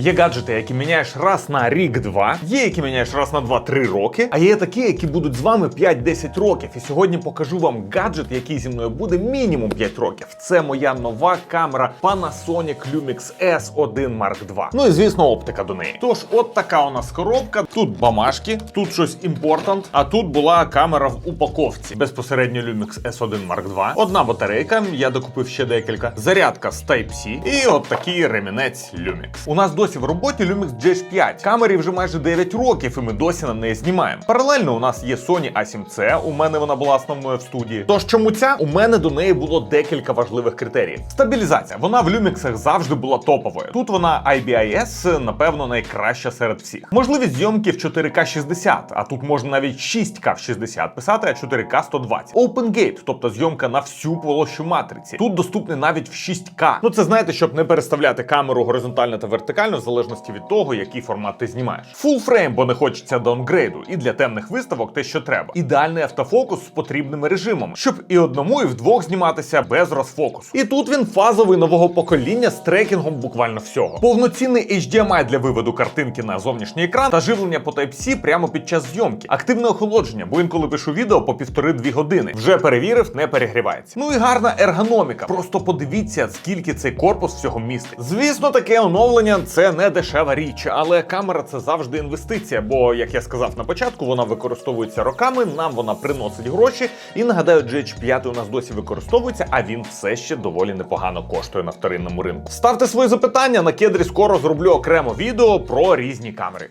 Є гаджети, які міняєш раз на рік-два, є які міняєш раз на 2-3 роки, а є такі, які будуть з вами 5-10 років. І сьогодні покажу вам гаджет, який зі мною буде мінімум 5 років. Це моя нова камера Panasonic Lumix S1 Mark II. Ну і звісно, оптика до неї. Тож, от така у нас коробка. Тут бамашки, тут щось important, а тут була камера в упаковці. Безпосередньо Lumix S1 Mark II. Одна батарейка, я докупив ще декілька. Зарядка з Type-C і от такий ремінець Lumix. У нас досі в роботі Lumix GH5. Камері вже майже 9 років, і ми досі на неї знімаємо. Паралельно у нас є Sony A7C, у мене вона була основною в студії. Тож чому ця? У мене до неї було декілька важливих критеріїв. Стабілізація. Вона в Lumix завжди була топовою. Тут вона IBIS, напевно, найкраща серед всіх. Можливість зйомки в 4К 60, а тут можна навіть 6К в 60 писати, а 4К 120. OpenGate, тобто зйомка на всю площу матриці. Тут доступний навіть в 6К. Ну це знаєте, щоб не переставляти камеру горизонтально та вертикально, в залежності від того, який формат ти знімаєш. Full frame, бо не хочеться даунгрейду, і для темних виставок те, що треба. Ідеальний автофокус з потрібними режимами, щоб і одному, і вдвох зніматися без розфокусу. І тут він фазовий нового покоління з трекінгом буквально всього. Повноцінний HDMI для виводу картинки на зовнішній екран та живлення по Type-C прямо під час зйомки. Активне охолодження, бо інколи пишу відео по півтори-дві години. Вже перевірив, не перегрівається. Ну і гарна ергономіка. Просто подивіться, скільки цей корпус всього містить. Звісно, таке оновлення не дешева річ, але камера це завжди інвестиція. Бо, як я сказав на початку, вона використовується роками. Нам вона приносить гроші. І нагадаю, GH5 у нас досі використовується, а він все ще доволі непогано коштує на вторинному ринку. Ставте свої запитання на кедрі. Скоро зроблю окремо відео про різні камери.